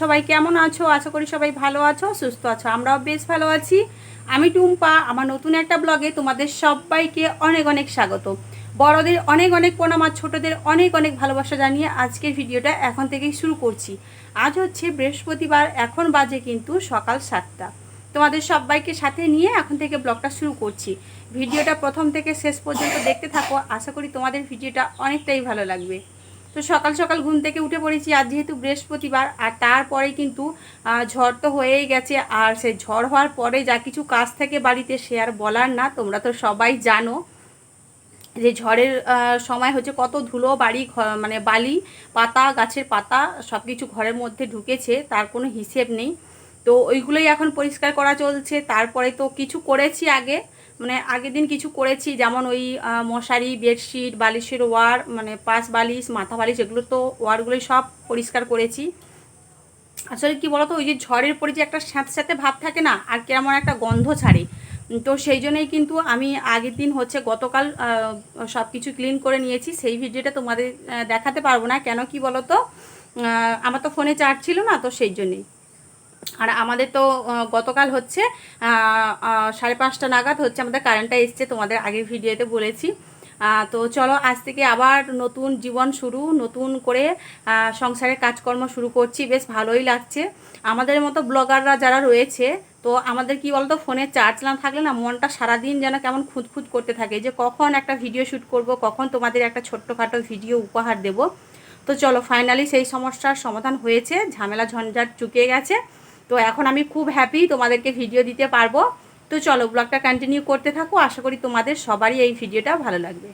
সবাই কেমন আছো? আশা করি সবাই ভালো আছো, সুস্থ আছো। আমরাও বেশ ভালো আছি। আমি টুম্পা, আমার নতুন একটা ব্লগে তোমাদের সবাইকে অনেক অনেক স্বাগত। বড়দের অনেক অনেক প্রণাম, আর ছোটদের অনেক অনেক ভালোবাসা জানিয়ে আজকের ভিডিওটা এখন থেকেই শুরু করছি। আজ হচ্ছে বৃহস্পতিবার, এখন বাজে কিন্তু সকাল সাতটা। তোমাদের সবাইকে সাথে নিয়ে এখন থেকে ব্লগটা শুরু করছি। ভিডিওটা প্রথম থেকে শেষ পর্যন্ত দেখতে থাকো। আশা করি তোমাদের ভিডিওটা অনেকটাই ভালো লাগবে। তো সকাল সকাল ঘুম থেকে উঠে পড়েছি। আজ যেহেতু বৃহস্পতিবার, আর তারপরে কিন্তু ঝড় তো হয়েই গেছে। আর সে ঝড় হওয়ার পরে যা কিছু কাজ থাকে বাড়িতে, সে আর বলার না। তোমরা তো সবাই জানো যে ঝড়ের সময় হচ্ছে কত ধুলো, বাড়ি মানে বালি, পাতা, গাছের পাতা সব কিছু ঘরের মধ্যে ঢুকেছে। তার কোনো হিসেব নেই। তো ওইগুলোই এখন পরিষ্কার করা চলছে। তারপরে তো কিছু করেছি আগে। মানে আগের দিন কিছু করেছি, যেমন ওই মশারি, বেডশিট, বালিশের ওয়ার মানে পাশ বালিশ, মাথা বালিশ, এগুলো তো ওয়ারগুলোই সব পরিষ্কার করেছি। আসলে কি বলতো, ওই যে ঝড়ের পরে যে একটা স্যাঁত স্যাঁতে ভাব থাকে না, আর কেমন একটা গন্ধ ছাড়ে। তো সেই জন্যই কিন্তু আমি আগের দিন হচ্ছে গতকাল সব কিছু ক্লিন করে নিয়েছি। সেই ভিডিওটা তোমাদের দেখাতে পারব না। কেন কি বলতো আমার তো ফোনে চার্জ ছিল না, তো সেই জন্যই। আর আমাদের তো গতকাল হচ্ছে সাড়ে পাঁচটা নাগাদ হচ্ছে আমাদের কারেন্টটা এসছে তোমাদের আগের ভিডিওতে বলেছি। তো চলো, আজ থেকে আবার নতুন জীবন শুরু, নতুন করে সংসারের কাজকর্ম শুরু করছি। বেশ ভালোই লাগছে। আমাদের মতো ব্লগাররা যারা রয়েছে, তো আমাদের কি বলতো ফোনে চার্জ না থাকলে না মনটা সারাদিন যেন কেমন খুঁতখুত করতে থাকে যে কখন একটা ভিডিও শ্যুট করব, কখন তোমাদের একটা ছোট্টখাটো ভিডিও উপহার দেব। তো চলো ফাইনালি সেই সমস্যার সমাধান হয়েছে, ঝামেলা ঝঞ্ঝাট চুকিয়ে গেছে। তো এখন আমি খুব হ্যাপি তোমাদেরকে ভিডিও দিতে পারব। তো চলো ব্লগটা কন্টিনিউ করতে থাকো। আশা করি তোমাদের সবারই এই ভিডিওটা ভালো লাগবে।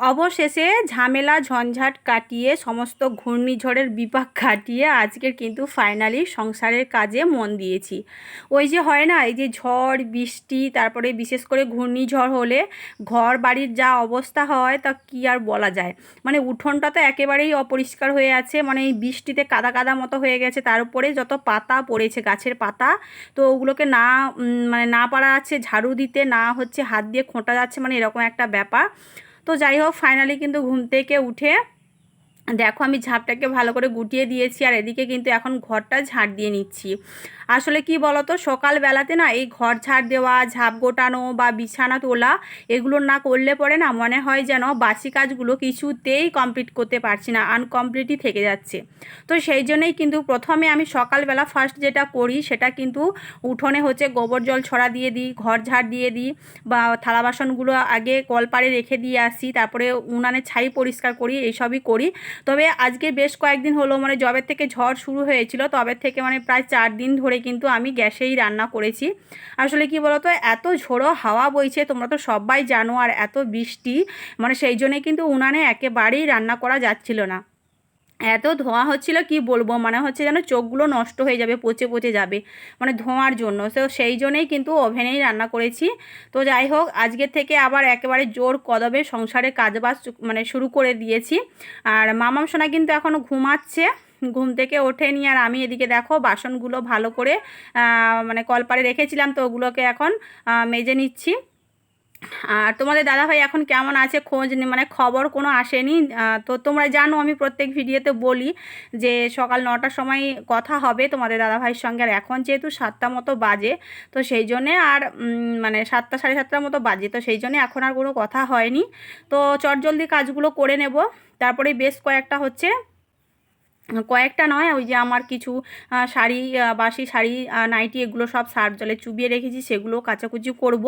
অবশেষে ঝামেলা ঝঞ্ঝাট কাটিয়ে, সমস্ত ঘূর্ণিঝড়ের বিপাক কাটিয়ে আজকের কিন্তু ফাইনালি সংসারের কাজে মন দিয়েছি। ওই যে হয় না, এই যে ঝড়, বৃষ্টি, তারপরে বিশেষ করে ঘূর্ণিঝড় হলে ঘর বাড়ির যা অবস্থা হয় তা কি আর বলা যায়। মানে উঠোনটা তো একেবারেই অপরিষ্কার হয়ে আছে মানে এই বৃষ্টিতে কাদা কাদা মতো হয়ে গেছে, তার উপরে যত পাতা পড়েছে, গাছের পাতা, তো ওগুলোকে না মানে না পারা আছে ঝাড়ু দিতে, না হচ্ছে হাত দিয়ে খোঁটা যাচ্ছে মানে এরকম একটা ব্যাপার। তো যাই হোক ফাইনালি কিন্তু ঘুম থেকে উঠে দেখো আমি ঝাঁপটাকে ভালো করে গুটিয়ে দিয়েছি আর এদিকে কিন্তু এখন ঘরটা ঝাড় দিয়ে নিচ্ছি। আসলে কি বলতো, সকালবেলাতে না এই ঘর ঝাড় দেওয়া, ঝাঁপ গোটানো বা বিছানা তোলা এগুলো না করলে পরে না মনে হয় যেন বাসি কাজগুলো কিছুতেই কমপ্লিট করতে পারছি না আনকমপ্লিটই থেকে যাচ্ছে। তো সেই জন্যই কিন্তু প্রথমে আমি সকালবেলা ফার্স্ট যেটা করি সেটা কিন্তু উঠোনে হচ্ছে গোবর জল ছড়া দিয়ে দিই, ঘর ঝাড় দিয়ে দিই বা থালা বাসনগুলো আগে কলপাড়ে রেখে দিয়ে আসি, তারপরে উনানে ছাই পরিষ্কার করি, এইসবই করি। তবে আজকে বেশ কয়েকদিন হলো মানে জবের থেকে ঝড় শুরু হয়েছিল, তবে থেকে মানে প্রায় চার দিন ধরে কিন্তু আমি গ্যাসেই রান্না করেছি। আসলে কি বলতো, এত ঝোড়ো হাওয়া বইছে, তোমরা তো সবাই জানো, আর এত বৃষ্টি মানে সেই জন্যে কিন্তু উনানে একেবারেই রান্না করা যাচ্ছিল না। এত ধোঁয়া হচ্ছিল, কি বলব মানে হচ্ছে যেন চোখগুলো নষ্ট হয়ে যাবে, পচে পচে যাবে মানে ধোঁয়ার জন্য। তো সেই জন্যেই কিন্তু ওভেনেই রান্না করেছি। তো যাই হোক আজকের থেকে আবার একেবারে জোর কদবে সংসারে কাজবাজ মানে শুরু করে দিয়েছি। আর মামাম সোনা কিন্তু এখনও ঘুমাচ্ছে। ঘুম থেকে ওঠেনি আর আমি এদিকে দেখো বাসনগুলো ভালো করে মানে কলপারে রেখেছিলাম তো ওগুলোকে এখন মেজে নিচ্ছি। আর তোমাদের দাদাভাই এখন কেমন আছে খোঁজ মানে খবর কোনো আসেনি? তো তোমরা জানো আমি প্রত্যেক ভিডিওতে বলি যে সকাল নটার সময় কথা হবে তোমাদের দাদাভাইয়ের সঙ্গে আর এখন যেহেতু সাতটা মতো বাজে, তো সেই জন্যে আর মানে সাতটা সাড়ে সাতটার মতো বাজে, তো সেই জন্যে এখন আর কোনো কথা হয়নি। তো চটজলদি কাজগুলো করে নেব। তারপরে বেশ কয়েকটা হচ্ছে কয়েকটা নয়, ওই যে আমার কিছু শাড়ি বাসি শাড়ি নাইটি, এগুলো সব সার জলে চুবিয়ে রেখেছি সেগুলো কাচাকুচি করব।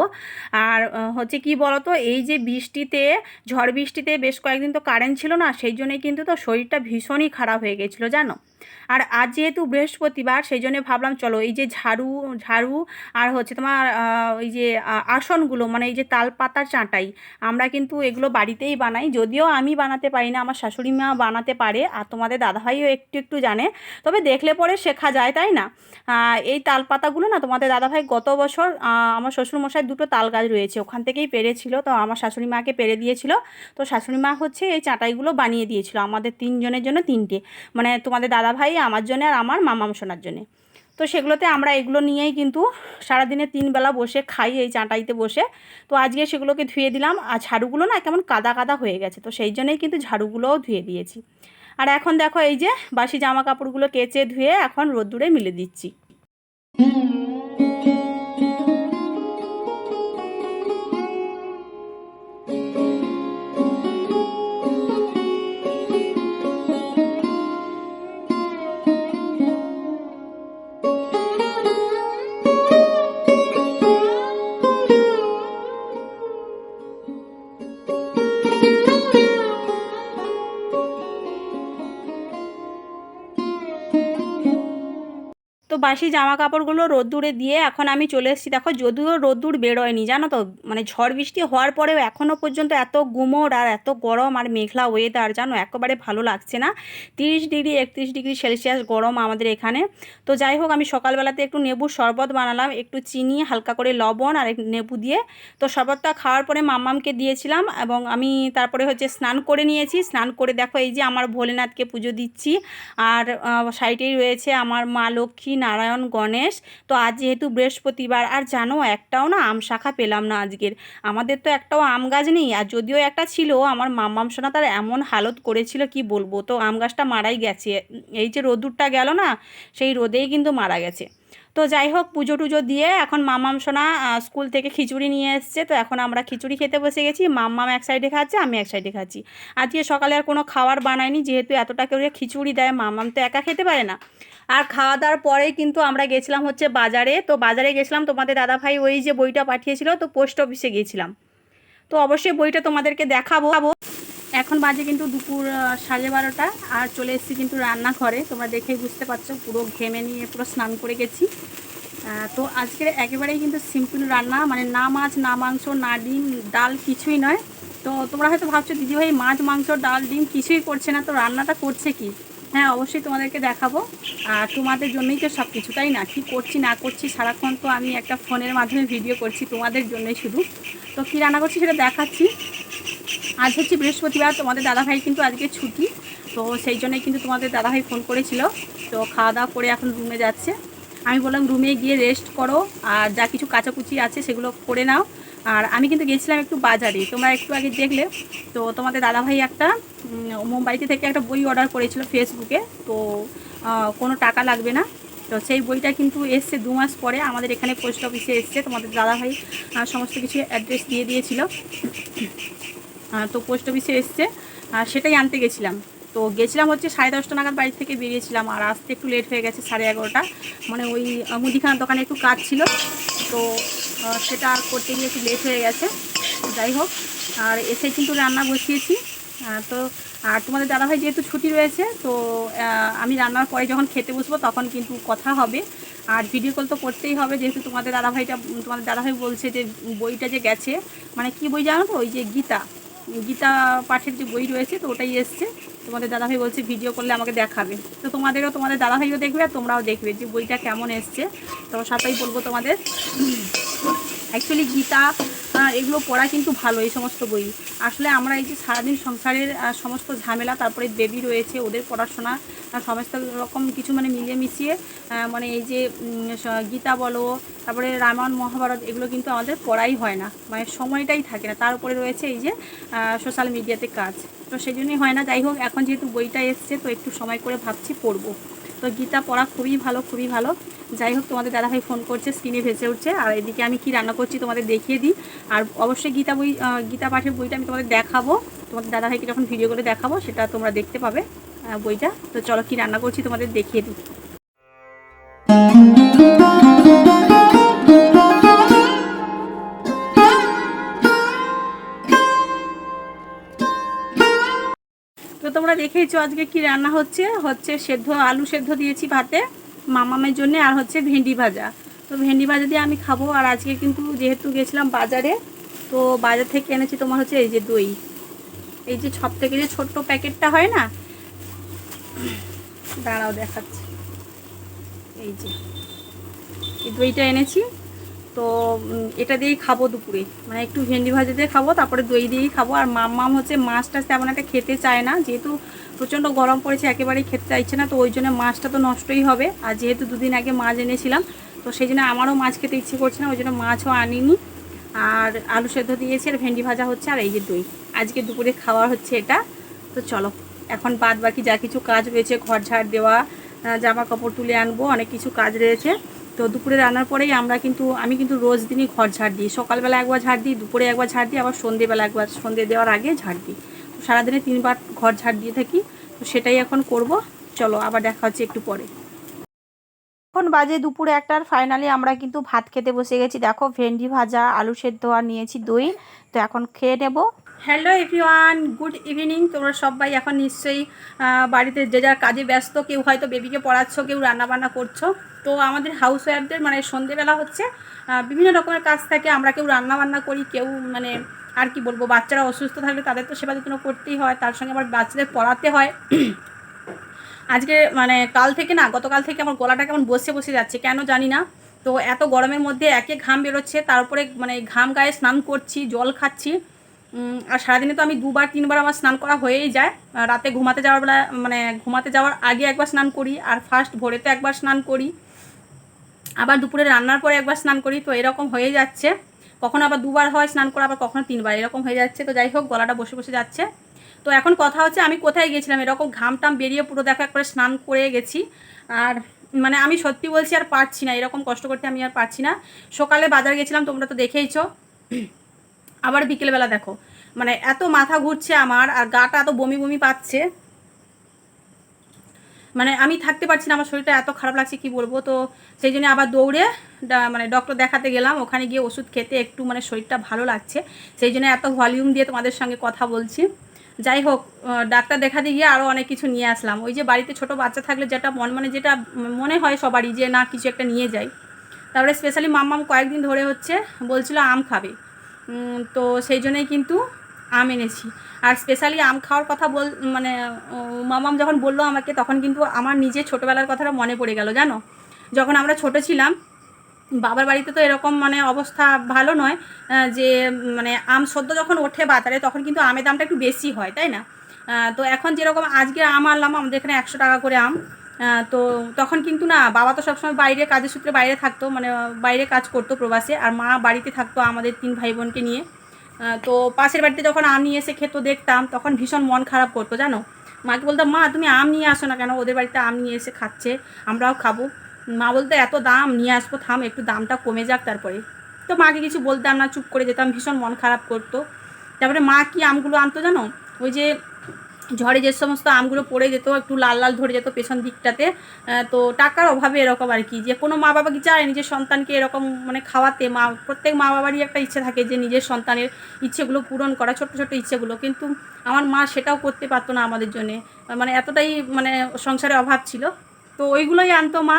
আর হচ্ছে কি বলতো, এই যে বৃষ্টিতে, ঝড় বৃষ্টিতে বেশ কয়েকদিন তো কারেন্ট ছিল না, সেই জন্যে কিন্তু তো শরীরটা ভীষণই খারাপ হয়ে গেছিল, জানো? আর আজ যেহেতু বৃহস্পতিবার, সেই জন্য ভাবলাম চলো এই যে ঝাড়ু ঝাড়ু আর হচ্ছে তোমার ওই যে আসনগুলো মানে এই যে তাল পাতার চাঁটাই, আমরা কিন্তু এগুলো বাড়িতেই বানাই। যদিও আমি বানাতে পারি না, আমার শাশুড়ি মা বানাতে পারে আর তোমাদের দাদাভাইও একটু একটু জানে। তবে দেখলে পরে শেখা যায়, তাই না? এই তাল পাতাগুলো না তোমাদের দাদাভাই গত বছর আমার শ্বশুরমশাই দুটো তাল গাছ রয়েছে, ওখান থেকেই পেরেছিল। তো আমার শাশুড়ি মাকে পেরে দিয়েছিল। তো শাশুড়ি মা হচ্ছে এই চাঁটাইগুলো বানিয়ে দিয়েছিল আমাদের তিনজনের জন্য তিনটে। মানে তোমাদের দাদাভাই আমার জন্য আর আমার মামাম সোনার জন্যে। তো সেগুলোতে আমরা এগুলো নিয়েই কিন্তু সারাদিনে তিনবেলা বসে খাই এই চাঁটাইতে বসে। তো আজকে সেগুলোকে ধুয়ে দিলাম। আর ঝাড়ুগুলো না কেমন কাদা কাদা হয়ে গেছে। তো সেই জন্যই কিন্তু ঝাড়ুগুলোও ধুয়ে দিয়েছি। আর এখন দেখো এই যে বাসি জামা কাপড়গুলো কেচে ধুয়ে এখন রোদ্দুরে মিলে দিচ্ছি। বাসি জামা কাপড়গুলো রোদ্দুরে দিয়ে এখন আমি চলে এসেছি। দেখো, যদিও রোদ্দুর বেরোয়নি, জানো তো? মানে ঝড় বৃষ্টি হওয়ার পরেও এখনও পর্যন্ত এত গুমোট আর এত গরম আর মেঘলা ওয়েদার জানো? একেবারে ভালো লাগছে না। তিরিশ ডিগ্রি, একত্রিশ ডিগ্রি সেলসিয়াস গরম আমাদের এখানে। তো যাই হোক, আমি সকালবেলাতে একটু নেবুর শরবত বানালাম, একটু চিনি, হালকা করে লবণ আর নেবু দিয়ে। তো শরবতটা খাওয়ার পরে মাম্মামকে দিয়েছিলাম এবং আমি তারপরে হচ্ছে স্নান করে নিয়েছি। স্নান করে দেখো, এই যে আমার ভোলেনাথকে পুজো দিচ্ছি। আর সাইডেই রয়েছে আমার মা লক্ষ্মী নারায়ণ গণেশ। তো আজ যেহেতু বৃহস্পতিবার, আর জানো, একটাও না আম শাখা পেলাম না আজকের। আমাদের তো একটাও আম গাছ নেই, আর যদিও একটা ছিল, আমার মাম্মাম সোনা তার এমন হালত করেছিল, কি বলব? তো আম গাছটা মারাই গেছে। এই যে রোদুরটা গেল না, সেই রোদেই কিন্তু মারা গেছে। তো যাই হোক, পুজো টুজো দিয়ে এখন মামাম সোনা স্কুল থেকে খিচুড়ি নিয়ে এসছে। তো এখন আমরা খিচুড়ি খেতে বসে গেছি। মাম্মাম এক সাইডে খাচ্ছে, আমি এক সাইডে খাচ্ছি। আজকে সকালে আর কোনো খাবার বানায়নি, যেহেতু এতটা করে খিচুড়ি দেয় মামাম তো একা খেতে পারে না। আর খাওয়া দাওয়ার পরেই কিন্তু আমরা গেছিলাম হচ্ছে বাজারে। তো বাজারে গেছিলাম, তোমাদের দাদাভাই ওই যে বইটা পাঠিয়েছিল, তো পোস্ট অফিসে গিয়েছিলাম তো অবশ্যই বইটা তোমাদেরকে দেখাবো। এখন বাজে কিন্তু দুপুর সাড়ে বারোটা, আর চলে এসেছি কিন্তু রান্নাঘরে। তোমরা দেখেই বুঝতে পারছ, পুরো ঘেমে নিয়ে, পুরো স্নান করে গেছি। তো আজকের একেবারেই কিন্তু সিম্পল রান্না মানে না মাছ, না মাংস, না ডিম, ডাল কিছুই নয়। তো তোমরা হয়তো ভাবছ, দিদিভাই, মাছ, মাংস, ডাল, ডিম কিছুই করছে না, তো রান্নাটা করছে কি? হ্যাঁ অবশ্যই তোমাদেরকে দেখাবো। আর তোমাদের জন্যই তো সব কিছু তাই না? কী করছি, না করছি, সারাক্ষণ তো আমি একটা ফোনের মাধ্যমে ভিডিও করছি, তোমাদের জন্যই শুধু। তো কী রান্না করছি সেটা দেখাচ্ছি। আজ হচ্ছে বৃহস্পতিবার, তোমাদের দাদাভাই কিন্তু আজকে ছুটি, তো সেই জন্যই কিন্তু তোমাদের দাদাভাই ফোন করেছিল। তো খাওয়া দাওয়া করে এখন রুমে যাচ্ছে। আমি বললাম, রুমে গিয়ে রেস্ট করো, আর যা কিছু কাচাকুচি আছে সেগুলো করে নাও। আর আমি কিন্তু গেছিলাম একটু বাজারে। তোমরা একটু আগে দেখলে। তো তোমাদের দাদাভাই একটা মুম্বাইতে থেকে একটা বই অর্ডার করেছিল ফেসবুকে তো কোনো টাকা লাগবে না। তো সেই বইটা কিন্তু এসছে দু মাস পরে। আমাদের এখানে পোস্ট অফিসে এসছে। তোমাদের দাদাভাই সমস্ত কিছু অ্যাড্রেস দিয়ে দিয়েছিল। তো পোস্ট অফিসে এসছে। আর সেটাই আনতে গেছিলাম। তো গেছিলাম হচ্ছে সাড়ে দশটা নাগাদ বাড়ি থেকে বেরিয়েছিলাম। আর আসতে একটু লেট হয়ে গেছে, সাড়ে এগারোটা। মানে ওই মুদিখানার দোকানে একটু কাজ ছিল। তো সেটা করতে গিয়ে একটু লেট হয়ে গেছে। যাই হোক, আর এসে কিন্তু রান্না বসিয়েছি। তো, আর তোমাদের দাদাভাই যেহেতু ছুটি রয়েছে, তো আমি রান্নার পরে যখন খেতে বসবো তখন কিন্তু কথা হবে। আর ভিডিও কল তো করতেই হবে, যেহেতু তোমাদের দাদাভাইটা, তোমাদের দাদাভাই বলছে যে বইটা যে গেছে মানে কি বই জানো তো? ওই যে গীতা। গীতা পাঠের যে বই রয়েছে, তো ওটাই এসছে। তোমাদের দাদাভাই বলছে ভিডিও করলে আমাকে দেখাবে। তো তোমাদেরও, তোমাদের দাদাভাইও দেখবে আর তোমরাও দেখবে যে বইটা কেমন এসছে। তো সাথেই বলব তোমাদের। অ্যাকচুয়ালি গীতা এগুলো পড়া কিন্তু ভালো এই সমস্ত বই। আসলে আমরা এই যে সারাদিন সংসারের সমস্ত ঝামেলা, তারপরে বেবি রয়েছে, ওদের পড়াশোনা সমস্ত রকম কিছু মানে মিলিয়ে মিশিয়ে মানে এই যে গীতা বলো, তারপরে রামায়ণ, মহাভারত, এগুলো কিন্তু আমাদের পড়াই হয় না। মানে সময়টাই থাকে না। তার উপরে রয়েছে এই যে সোশ্যাল মিডিয়াতে কাজ। তো সেই জন্যই হয় না। যাই হোক, এখন যেহেতু বইটা এসছে, তো একটু সময় করে ভাবছি পড়ব। তো গীতা পড়া খুবই ভালো খুবই ভালো। যাই হোক, তোমাদের দাদাভাই ফোন করছে স্ক্রিনে ভেসে উঠছে। আর এদিকে আমি কি রান্না করছি তোমাদের দেখিয়ে দিই। আর অবশ্যই গীতা বই গীতা পাঠের বইটা আমি তোমাদের দেখাবো। তোমাদের দাদাভাইকে যখন ভিডিও করে দেখাবো, সেটা তোমরা দেখতে পাবে বইটা। তো চলো কি রান্না করছি তোমাদের দেখিয়ে দিই। তো তোমরা দেখেইছো আজকে কি রান্না হচ্ছে? হচ্ছে সেদ্ধ, আলু সেদ্ধ দিয়েছি ভাতে। মামামের জন্য আর হচ্ছে ভেন্ডি ভাজা। তো ভেন্ডি ভাজা দিয়ে আমি খাব। আর আজকে কিন্তু যেহেতু গেছিলাম বাজারে, তো বাজার থেকে এনেছি তোমার হচ্ছে এই যে দই। এই যে সব থেকে যে ছোট্ট প্যাকেটটা হয় না? দাঁড়াও দেখাচ্ছি। এই যে, এই দইটা এনেছি। তো এটা দিয়েই খাব দুপুরে। মানে একটু ভেন্ডি ভাজা দিয়ে খাব, তারপরে দই দিয়েই খাব। আর মাম্মাম হচ্ছে মাছটা তেমন একটা খেতে চায় না, যেহেতু প্রচণ্ড গরম পড়েছে, একেবারেই খেতে চাইছে না, তো ওই জন্য মাছটা তো নষ্টই হবে। আর যেহেতু দুদিন আগে মাছ এনেছিলাম, তো সেই জন্য আমারও মাছ খেতে ইচ্ছে করছে না, ওই জন্য মাছও আনিনি। আর আলু সেদ্ধ দিয়েছি, আর ভেন্ডি ভাজা হচ্ছে, আর এই যে দই। আজকে দুপুরে খাওয়ার হচ্ছে এটা। তো চলো, এখন বাদ বাকি যা কিছু কাজ রয়েছে, ঘর ঝাড় দেওয়া জামা কাপড় তুলে আনব, অনেক কিছু কাজ রয়েছে। তো দুপুরে রান্নার পরেই আমরা কিন্তু, আমি কিন্তু রোজ দিনই ঘর ঝাড় দিই। সকালবেলা একবার ঝাড় দিই, দুপুরে একবার ঝাড় দিই, আবার সন্ধেবেলা একবার, সন্ধে দেওয়ার আগে ঝাড় দিই। তো সারাদিনে তিনবার ঘর ঝাড় দিয়ে থাকি, তো সেটাই এখন করব। চলো, আবার দেখা হচ্ছে একটু পরে। এখন বাজে দুপুরে একটার ফাইনালি আমরা কিন্তু ভাত খেতে বসে গেছি। দেখো, ভেন্ডি ভাজা, আলু সেদ্ধ আর নিয়েছি দই। তো এখন খেয়ে নেব। Hello everyone, good evening. তোমরা সবাই এখন নিশ্চয়ই বাড়িতে যে যার কাজে ব্যস্ত, কেউ হয়তো বেবিকে পড়াচ্ছ, কেউ রান্নাবান্না করছ। তো আমাদের হাউস ওয়াইফদের মানে সন্ধেবেলা হচ্ছে বিভিন্ন রকমের কাজ থাকে। আমরা কেউ রান্নাবান্না করি, কেউ মানে আর কি বলব, বাচ্চারা অসুস্থ থাকলে তাদের তো সেবা যত্ন করতেই হয়, তার সঙ্গে আবার বাচ্চাদের পড়াতে হয়। আজকে মানে কাল থেকে না, গতকাল থেকে আমার গলাটা কেমন বসে বসে যাচ্ছে, কেন জানি না। তো এত গরমের মধ্যে একে ঘাম বেরোচ্ছে তার উপরে মানে ঘাম গায়ে স্নান করছি, জল খাচ্ছি। আর সারাদিনে তো আমি দুবার, তিনবার আমার স্নান করা হয়েই যায়। রাতে ঘুমাতে যাওয়ার বেলা মানে ঘুমাতে যাওয়ার আগে একবার স্নান করি, আর ফার্স্ট ভোরেতে একবার স্নান করি। আবার দুপুরে রান্নার পরে একবার স্নান করি, তো এরকম হয়ে যাচ্ছে। কখনো আবার দুবার হয় স্নান করা, আবার কখনো তিনবার, এরকম হয়ে যাচ্ছে। তো যাই হোক, গলাটা বসে বসে যাচ্ছে। তো এখন কথা হচ্ছে, আমি কোথায় গেছিলাম এরকম ঘাম টাম বেরিয়ে পুরো দেখো, একবারে স্নান করে গেছি। আর মানে আমি সত্যি বলছি আর পারছি না, এরকম কষ্ট করতে আমি আর পারছি না। সকালে বাজার গেছিলাম, তোমরা তো দেখেইছো। আবার বিকেলবেলা দেখো। মানে এত মাথা ঘুরছে আমার, আর গাটা এত বমি বমি পাচ্ছে। মানে আমি থাকতে পারছি না, আমার শরীরটা এত খারাপ লাগছে, কি বলব? তো সেই জন্য আবার দৌড়ে মানে ডক্টর দেখাতে গেলাম, ওখানে গিয়ে ওষুধ খেতে একটু মানে শরীরটা ভালো লাগছে। সেই জন্য এত ভলিউম দিয়ে তোমাদের সঙ্গে কথা বলছি। যাই হোক ডাক্তার দেখাতে গিয়ে আরও অনেক কিছু নিয়ে আসলাম। ওই যে বাড়িতে ছোট বাচ্চা থাকলে যেটা মন মানে যেটা মনে হয় সবারই যে না, কিছু একটা নিয়ে যাই। তারপরে স্পেশালি মাম্মাম কয়েকদিন ধরে হচ্ছে, বলছিল আম খাবে। তো সেই জন্যই কিন্তু আম এনেছি। আর স্পেশালি আম খাওয়ার কথা বল মানে মামাম যখন বলল আমাকে, তখন কিন্তু আমার নিজের ছোটোবেলার কথাটা মনে পড়ে গেল, জানো? যখন আমরা ছোট ছিলাম, বাবার বাড়িতে তো এরকম মানে অবস্থা ভালো নয় যে মানে আম সদ্য যখন ওঠে বাজারে, তখন কিন্তু আমের দামটা একটু বেশি হয়, তাই না? তো এখন যেরকম আজকে আম আনলাম, আমাদের এখানে একশো টাকা করে আম। তো তখন কিন্তু না, বাবা তো সবসময় বাইরে কাজের সূত্রে বাইরে থাকতো মানে বাইরে কাজ করতো প্রবাসে, আর মা বাড়িতে থাকতো আমাদের তিন ভাই বোনকে নিয়ে তো পাশের বাড়িতে যখন আম নিয়ে এসে খেতো, দেখতাম, তখন ভীষণ মন খারাপ করতো, জানো? মাকে বলতাম, মা, তুমি আম নিয়ে আসো না কেন? ওদের বাড়িতে আম নিয়ে এসে খাচ্ছে, আমরাও খাব। মা বলতো, এত দাম, নিয়ে আসব, থাম, একটু দামটা কমে যাক তারপরে। তো মাকে কিছু বলতাম না, চুপ করে যেতাম, ভীষণ মন খারাপ করতো। তারপরে মা কি আমগুলো আনতো, জানো? ওই যে ঝড়ে যে সমস্ত আমগুলো পড়ে যেত, একটু লাল লাল ধরে যেত পেছন দিকটাতে তো টাকার অভাবে এরকম আর কি। যে কোনো মা বাবা কি চায় নিজের সন্তানকে এরকম মানে খাওয়াতে? মা, প্রত্যেক মা বাবারই একটা ইচ্ছে থাকে যে নিজের সন্তানের ইচ্ছেগুলো পূরণ করা, ছোট্ট ছোট্ট ইচ্ছেগুলো। কিন্তু আমার মা সেটাও করতে পারতো না আমাদের জন্যে। মানে এতটাই মানে সংসারে অভাব ছিল। তো ওইগুলোই আনতো মা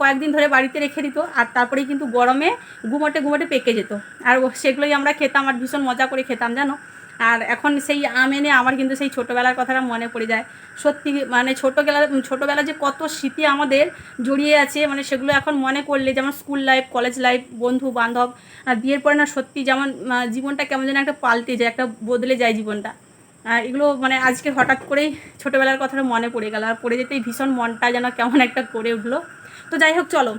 কয়েকদিন ধরে বাড়িতে রেখে দিত। আর তারপরেই কিন্তু গরমে গুমোটে গুমোটে পেকে যেত। আর সেগুলোই আমরা খেতাম আর ভীষণ মজা করে খেতাম, জানো? আর এখন সেই আম এনে আমার কিন্তু সেই ছোটোবেলার কথাটা মনে পড়ে যায়। সত্যি মানে ছোটোবেলা ছোটোবেলা যে কত স্মৃতি আমাদের জড়িয়ে আছে মানে সেগুলো এখন মনে করলে যেমন স্কুল লাইফ কলেজ লাইফ বন্ধু বান্ধব বিয়ের পরে না সত্যি যেমন জীবনটা কেমন যেন একটা পাল্টে যায়, একটা বদলে যায় জীবনটা। এগুলো মানে আজকে হঠাৎ করেই ছোটোবেলার কথাটা মনে পড়ে গেল, আর পড়ে যেতেই ভীষণ মনটা যেন কেমন একটা করে উঠল। তো যাই হোক, চলো।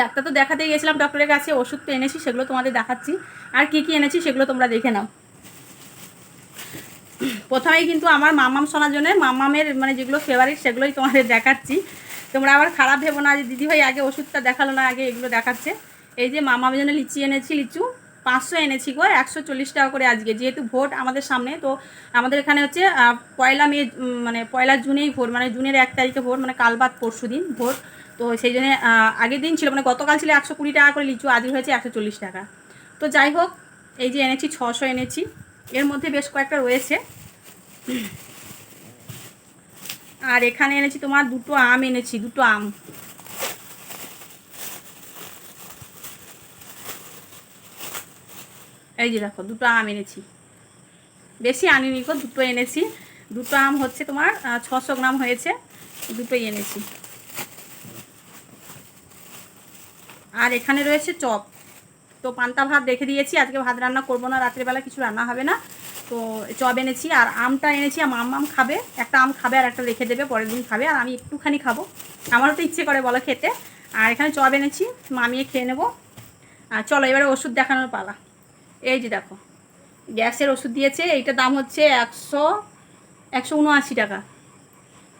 ডাক্তার তো দেখাতে গিয়েছিলাম ডক্টরের কাছে ওষুধ তো এনেছি, সেগুলো তোমাদের দেখাচ্ছি। আর কি কি এনেছি সেগুলো তোমরা দেখে নাও। প্রথমেই কিন্তু আমার মামাম শোনার জন্য, মামামের মানে যেগুলো ফেভারিট সেগুলোই তোমাদের দেখাচ্ছি। তোমরা আবার খারাপ ভেবো না যে দিদিভাই আগে ওষুধটা দেখাল না, আগে এগুলো দেখাচ্ছে। এই যে মামামের জন্য লিচি এনেছি, লিচু পাঁচশো এনেছি গো, একশো চল্লিশ টাকা করে আজকে, যেহেতু ভোট আমাদের সামনে, তো আমাদের এখানে হচ্ছে পয়লা মে মানে পয়লা জুনেই ভোট মানে জুনের এক তারিখে ভোট মানে কাল বাদ পরশু দিন ভোট। তো সেই জন্য আগের দিন ছিল মানে গতকাল ছিল একশো কুড়ি টাকা করে লিচু আজকে হয়েছে একশো চল্লিশ টাকা। তো যাই হোক, এই যে এনেছি, ছশো এনেছি। এর মধ্যে বেশ কয়েকটা রয়েছে। আর এখানে এনেছি তোমার দুটো আম এনেছি, দুটো আম। এই যে দেখো, দুটো আম এনেছি। বেশি আনিনি গো, দুটো এনেছি। দুটো আম হচ্ছে তোমার ছশো গ্রাম হয়েছে, দুটোই এনেছি। আর এখানে রয়েছে চপ। তো পান্তা ভাত রেখে দিয়েছি, আজকে ভাত রান্না করব না, রাত্রেবেলা কিছু রান্না হবে না। তো চপ এনেছি আর আমটা এনেছি, আর মাম মাম খাবে, একটা আম খাবে আর একটা রেখে দেবে, পরের দিন খাবে, আর আমি একটুখানি খাব। আমারও তো ইচ্ছে করে বলো খেতে। আর এখানে চপ এনেছি, মামিয়ে খেয়ে নেব। আর চলো এবারে ওষুধ দেখানোর পালা। এই যে দেখো, গ্যাসের ওষুধ দিয়েছে, এইটার দাম হচ্ছে একশো একশো উনআশি টাকা।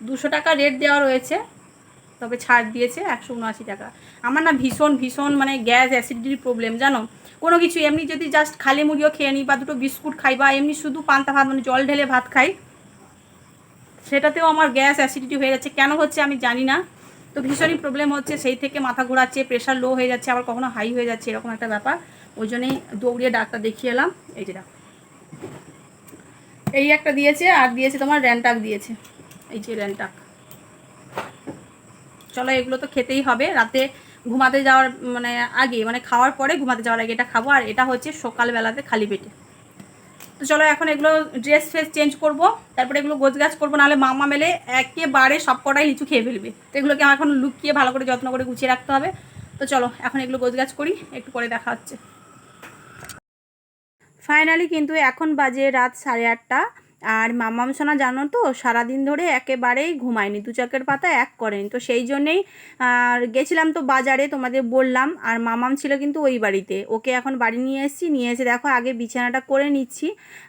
দুশো টাকা রেট দেওয়া রয়েছে। তবে ছাড় দিয়েছে একশো উনআশি টাকা। আমার না ভীষণ ভীষণ মানে গ্যাস অ্যাসিডিটির প্রবলেম জানো? কোনো কিছু, এমনি যদি জাস্ট খালি মুড়িও খেয়ে নিই বা দুটো বিস্কুট খাই বা এমনি শুধু পান্তা ভাত মানে জল ঢেলে ভাত খাই, সেটাতেও আমার গ্যাস অ্যাসিডিটি হয়ে যাচ্ছে। কেন হচ্ছে আমি জানি না। তো ভীষণই প্রবলেম হচ্ছে, সেই থেকে মাথা ঘোরাচ্ছে প্রেশার লো হয়ে যাচ্ছে, আবার কখনো হাই হয়ে যাচ্ছে, এরকম একটা ব্যাপার। ওই জন্যই দৌড়িয়ে ডাক্তার দেখিয়ে এলাম। এই যেটা এই একটা দিয়েছে, আর দিয়েছে তোমার র্যান্টাক দিয়েছে। এই যে র্যান্টাক চলো এগুলো তো খেতেই হবে। রাতে ঘুমাতে যাওয়ার মানে আগে মানে খাওয়ার পরে ঘুমাতে যাওয়ার আগে এটা খাব, আর এটা হচ্ছে সকালবেলাতে খালি পেটে। তো চলো এখন এগুলো ড্রেস ফ্রেস চেঞ্জ করব, তারপরে এগুলো গোছগাছ করব, নাহলে মামা মেলে একেবারে সব কটাই লিচু খেয়ে ফেলবে। তো এগুলোকে আমার এখন লুকিয়ে ভালো করে যত্ন করে গুছিয়ে রাখতে হবে। তো চলো এখন এগুলো গোছগাছ করি, একটু পরে দেখা হচ্ছে। ফাইনালি কিন্তু এখন বাজে রাত সাড়ে আটটা। আর মামাম সোনা, জানো তো, সারাদিন ধরে একেবারেই ঘুমায়নি, দু চকের পাতা এক করেনি। তো সেই জন্যেই, আর গেছিলাম তো বাজারে, তোমাদের বললাম, আর মামাম ছিল কিন্তু ওই বাড়িতে। ওকে এখন বাড়ি নিয়ে এসেছি, নিয়ে এসে দেখো আগে বিছানাটা করে নিচ্ছি।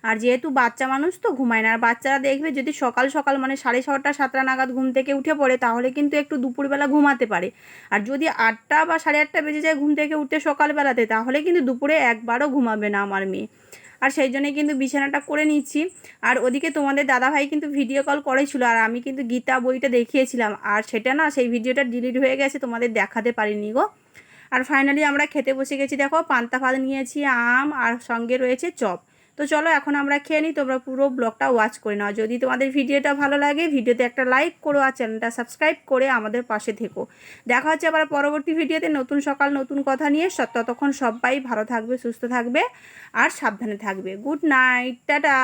আর যেহেতু বাচ্চা মানুষ তো ঘুমায় না, আর বাচ্চারা দেখবে যদি সকাল সকাল মানে সাড়ে ছটা, সাতটা নাগাদ ঘুম থেকে উঠে পড়ে, তাহলে কিন্তু একটু দুপুরবেলা ঘুমাতে পারে। আর যদি আটটা বা সাড়ে আটটা বেজে যায় ঘুম থেকে উঠতে সকালবেলাতে, তাহলে কিন্তু দুপুরে একবারও ঘুমাবে না আমার মেয়ে। আর সেই জন্যই কিন্তু বিছানাটা করে নিচ্ছি। আর ওদিকে তোমাদের দাদাভাই কিন্তু ভিডিও কল করেছিল আর আমি কিন্তু গীতা বইটা দেখিয়েছিলাম। আর সেটা না, সেই ভিডিওটা ডিলিট হয়ে গেছে, তোমাদের দেখাতে পারিনি গো। আর ফাইনালি আমরা খেতে বসে গেছি, দেখো পান্তা ভাত নিয়েছি, আম, আর সঙ্গে রয়েছে চপ। তো চলো এখন আমরা খেয়ে নিই, তোমরা পুরো ব্লগটা ওয়াচ করে নাও। যদি তোমাদের ভিডিওটা ভালো লাগে, ভিডিওতে একটা লাইক করো আর চ্যানেলটা সাবস্ক্রাইব করে আমাদের পাশে থেকো। দেখা হচ্ছে আবার পরবর্তী ভিডিওতে নতুন সকাল, নতুন কথা নিয়ে। ততক্ষণ সবাই ভালো থাকবে, সুস্থ থাকবে আর সাবধানে থাকবে। Good night tata!